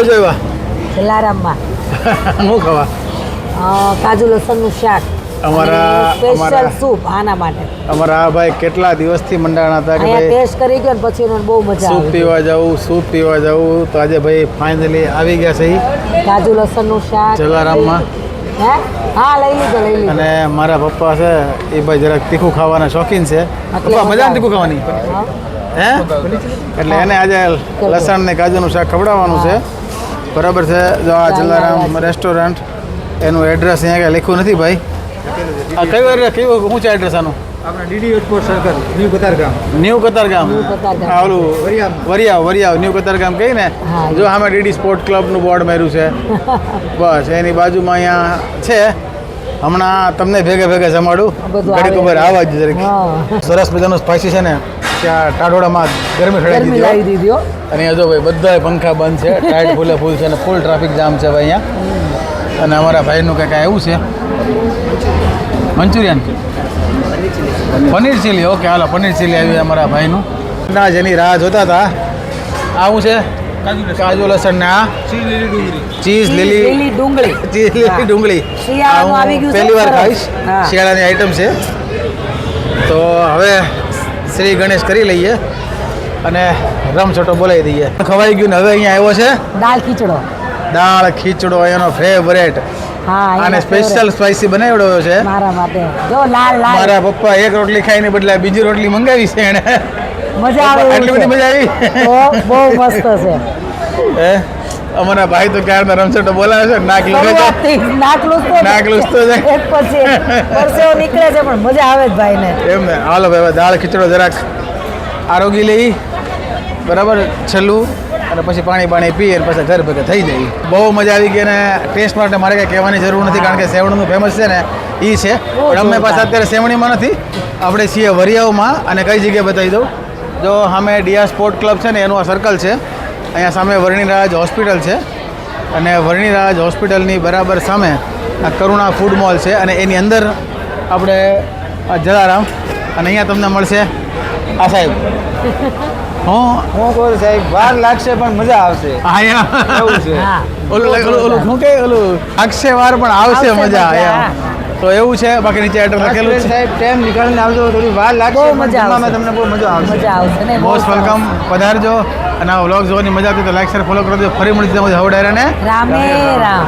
બાજુ આવ્યા જલારામમાં શું ખાવા? કાજુ લસણનું શાક. અમારા- સ્પેશિયલ સૂપ આના માટે. અમારા ભાઈ કેટલા દિવસથી મંડાણા હતા કે ભાઈ ટેસ્ટ કરી ગયો પછી એને બહુ મજા સૂપ પીવા જવું સૂપ પીવા જવું તો આજે ભાઈ ફાઇનલી આવી ગયા છે કાજુ લસણનું શાક. જલારામમાં. હે? હા લઈ લીધો લઈ લીધો. અને મારા પપ્પા છે એ ભાઈ જરાક તીખું ખાવાના શોખીન છે. પપ્પા મજા તીખું ખાવાની? હે. એટલે એને આજે લસણ ને કાજુનું શાક ખવડાવવાનું છે. બરાબર છે? જો આ જલારામ રેસ્ટોરન્ટ એનું એડ્રેસ અહીંયા કાંઈ લખ્યું નથી ભાઈ? આ કઈ વાર કયું શું છે એડ્રેસ આનું? આપણા DD circle new Katargam new Katargam new Katargam. આ ઓલું વરિયાવ. ન્યૂ કતારગામ કહી ને? જો. આમે ડીડી સ્પોર્ટ ક્લબનું બોર્ડ માર્યું છે. બસ એની બાજુમાં અહીંયા છે. હમણાં તમને ભેગે ભેગે જમાડું. ઘડીક ઉપર આવા જ સરસ મજાનું સ્પાઇસી છે ને. ત્યાં ટાડોડામાં ગરમી ગરમી લાવી દીધી દીધી હો. અને જો ભાઈ બધા પંખા બંધ છે ટાઈટ ફૂલે ફૂલ છે અને ફૂલ ટ્રાફિક જામ છે ભાઈ અહીંયા. અને અમારા ભાઈનું કંઈક એવું છે? મંચુરિયન? પનીર ચીલી ઓકે હાલો પનીર ચીલી આવી અમારા ભાઈનું. ના જેની રાહ જોતા હતા. આવું છે? કાજુ લસણ. ને આ? ચીઝ લીલી ડુંગળી. ચીઝ લીલી ડુંગળી. પહેલી વાર ખાઈશ. શિયાળાની આઈટમ છે. તો હવે શ્રી ગણેશ કરી લઈએ અને રમછોટો બોલાવી દઈએ. ખવાઈ ગયું ને હવે અહીંયા આવ્યો છે? દાળ ખીચડો. દાળ ખીચડો એનો ફેવરેટ હા આને સ્પેશિયલ સ્પાઇસી બનાવડ્યો છે. મારા માટે. જો લાલ લાલ. મારા પપ્પા એક રોટલી ખાઈને બદલે બીજી રોટલી મંગાવી છે એને. મજા આવે એટલી બધી મજા આવી? બહુ મસ્ત છે. હે? અમારા ભાઈ તો ક્યારના રમછોટો બોલાવે છે નાક લૂસે નાક લૂસતો નાક લૂસતો જ. એક પછી પરસેવો નીકળે છે પણ મજા આવે જ ભાઈને. એમ ને હાલો ભાઈ દાળ ખીચડો જરાક આરોગી લઈ. બરાબર? છેલ્લું. અને પછી પાણી પાણી પી અને પછી ઘર ભેગા થઈ જાય. બહુ મજા આવી ગઈ અને ટેસ્ટ માટે મારે કંઈ કહેવાની જરૂર નથી કારણ કે સેવણનું ફેમસ છે ને એ છે. પણ અમે પાછા અત્યારે સેવણીમાં નથી. આપણે છીએ વરિયાવમાં અને કઈ જગ્યાએ બતાવી દઉં? જો સામે ડિયા સ્પોર્ટ ક્લબ છે ને એનું આ સર્કલ છે. અહીંયા સામે વર્ણિરાજ હોસ્પિટલ છે. અને વર્ણિરાજ હોસ્પિટલની બરાબર સામે આ કરુણા ફૂડ મોલ છે અને એની અંદર આપણે આ જલારામ અને અહીંયા તમને મળશે આ સાહેબ. હું? હું કહું સાહેબ વાર લાગશે પણ મજા આવશે. અહીંયા. એવું છે. હા. ઓલું ઓલું ઓલું શું કે ઓલું લાગશે વાર પણ આવશે મજા તો એવું છે બાકી નીચે એડ્રેસ લખેલું છે. સાહેબ ટાઈમ નીકળીને આવજો થોડી વાર લાગશે બહુ મજા આવશે. તમને બહુ મજા આવશે. મજા આવશે ને? મોસ્ટ વેલકમ પધારજો અને આ વ્લોગ જોવાની મજા આવતી તો લાઈક શેર ફોલો કરજો ફરી મળીશું હવડાયરાને. રામે રામ.